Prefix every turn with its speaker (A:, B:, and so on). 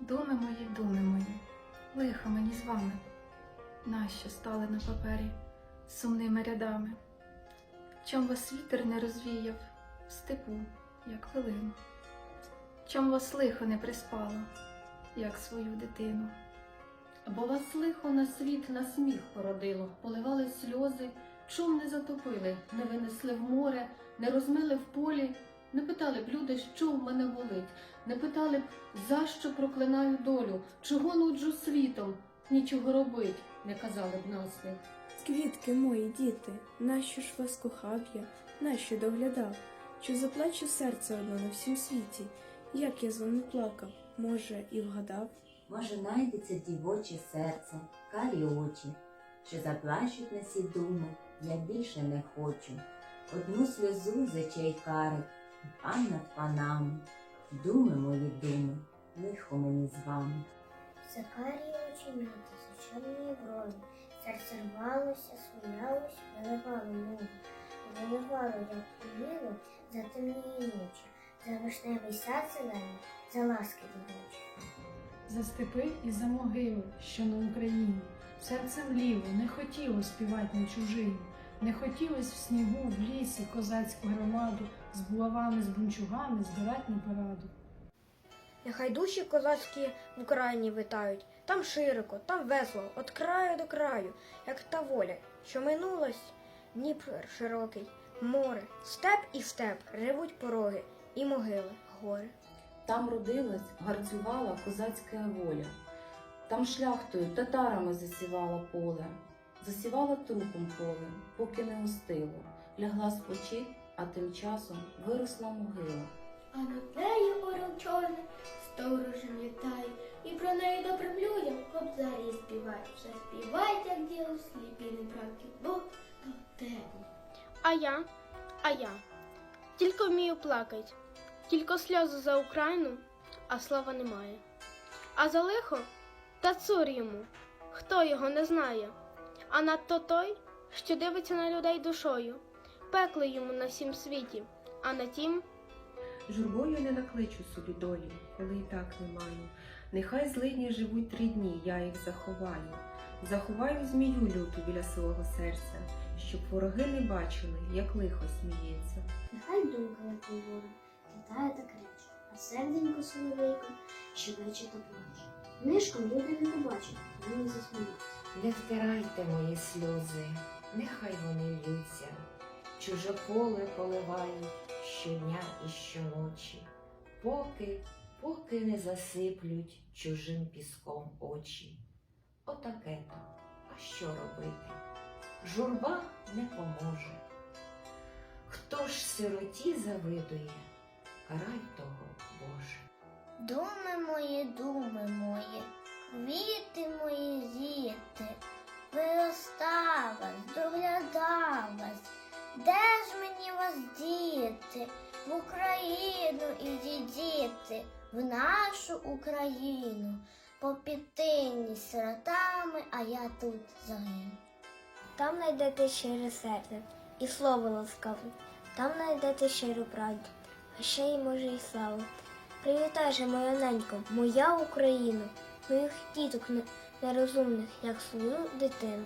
A: Думи мої, думи мої, лихо мені з вами, нащо стали на папері сумними рядами? Чом вас вітер не розвіяв в степу, як хвилину? Чом вас лихо не приспало, як свою дитину?
B: Бо вас лихо на світ на сміх породило, поливали сльози, чом не затопили, не винесли в море, не розмили в полі, не питали б люди, що в мене болить, не питали б, за що проклинаю долю, чого нуджу світом, нічого робить, не казали б наслід.
C: Квітки мої, діти, нащо ж вас кохав я, нащо доглядав? Чи заплаче серце одно на всім світі? Як я з вами плакав, може, і вгадав?
D: Може, найдеться дівоче серце, карі очі, що заплачуть на сі думи, я більше не хочу. Одну сльозу з очей кари, пан над панами, думи мої думи, лихо мені з вами.
E: Закарі оченята, зачарної броні, серце рвалося, сміялось, виливало мову, виливало, як уміло, за темні ночі, за вишневий сад зелений, за ласки дівочі.
F: За степи і за могили, що на Україні, серце вліво не хотіло співати на чужині, не хотілось в снігу, в лісі козацьку громаду з булавами, з бунчугами збирать на параду.
G: Нехай душі козацькі в Україні витають, там широко, там весело, від краю до краю, як та воля, що минулась, Дніпр широкий, море, степ і степ ревуть пороги, і могили, гори.
H: Там родилась, гарцювала козацька воля. Там шляхтою татарами засівала поле, засівала трупом поле, поки не остило. Лягла спочить, а тим часом виросла могила.
E: А над нею орел чорний сторожем літає, і про неї добрим людям кобзарі співають. Все співайте, як діло сліпі не правді, Бог до тебе.
I: А я, а я тільки вмію плакать, тільки сльози за Україну, а слова немає. А за лихо та цур йому, хто його не знає, а надто той, що дивиться на людей душою, пекло йому на всім світі, а на тім
J: Журбою не накличу собі долі, коли і так не маю. Нехай злидні живуть три дні, я їх заховаю. Заховаю змію люту біля свого серця, щоб вороги не бачили, як лихо сміється.
E: Нехай думка, як говорить, літає та кричить, а серденько соловейко щебече та плаче. Нишком люди не побачать, вони не засміються.
D: Не втирайте мої сльози, нехай вони ллються, чуже поле поливають щодня і щоночі, поки, поки не засиплють чужим піском очі. Отаке то, а що робити? Журба не поможе. Хто ж сироті завидує, карай того Боже.
E: Думи мої, думи мої, квіти мої зіти, Україну ідіть діти, в нашу Україну, по підтині сиротами, а я тут загину.
G: Там знайдете щире серце і слово ласкаве, там знайдете щиру правду, а ще й може і славу. Привітай же, моя ненько, моя Україна, моїх діток нерозумних, як свою дитину.